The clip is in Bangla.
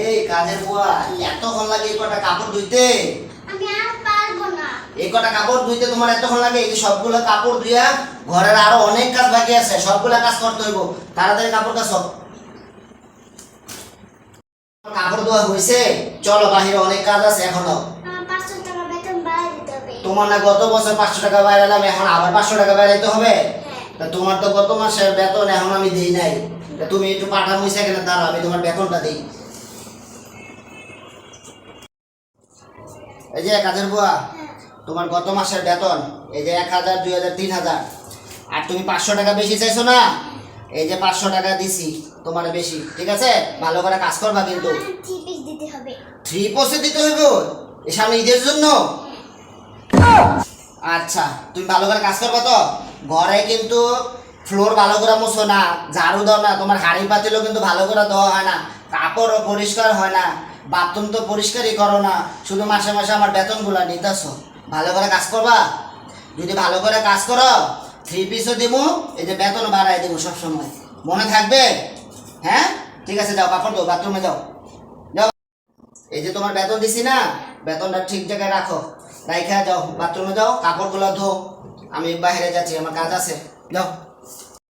এই কাজের বুয়া এতক্ষণ লাগে এই কটা কাপড় ধুইতে? আমি আর পারব না। এই কটা কাপড় ধুইতে তোমার এতক্ষণ লাগে? এই সবগুলো কাপড় ধুইয়া ঘরের আরও অনেক কাজ বাকি আছে সবগুলা কাজ করতে হইব। তাড়াতাড়ি কাপড় কাজ কাপড় ধোয়া হয়েছে চলো বাহিরে অনেক কাজ আছে এখনও। তোমার না গত বছর পাঁচশো টাকা বাইরালাম এখন আবার পাঁচশো টাকা বেড়াইতে হবে? হ্যাঁ। তা তোমার তো গত মাসের বেতন এখন আমি দিই নাই। তুমি একটু পাঠা মুইসা দাঁড়া আমি তোমার বেতনটা দিই। এই যে কাজের বুয়া তোমার গত মাসের বেতন এই যে এক হাজার দুই হাজার তিন হাজার। আর তুমি পাঁচশো টাকা বেশি চাইছো না? এই যে পাঁচশো টাকা দিছি তোমার বেশি ঠিক আছে? ভালো করে কাজ করবা কিন্তু। থ্রি থ্রি পোস্টে দিতে হইব? এই সামনে ঈদের জন্য? আচ্ছা তুমি ভালো করে কাজ করবা তো? ঘরে কিন্তু ফ্লোর ভালো করে মুছো না ঝাড়ু দাও না তোমার হাড়ি পাতিলও কিন্তু ভালো করে দেওয়া হয় না কাপড়ও পরিষ্কার হয় না। বাথরুম তো পরিষ্কারই করো না, শুধু মাসে মাসে আমার বেতনগুলো নিতেছো। ভালো করে কাজ করবা? যদি ভালো করে কাজ করো থ্রি পিসও দিব এই যে বেতন বাড়াই দিব সবসময়। মনে থাকবে? হ্যাঁ? ঠিক আছে, যাও, কাপড় দাও বাথরুমে যাও। যাও। এই যে তোমার বেতন দিছি না, বেতনটা ঠিক জায়গায় রাখো। রাইখা যাও, বাথরুমে যাও, কাপড়গুলো ধো আমি বাইরে যাচ্ছি, আমার কাজ আছে। যাও।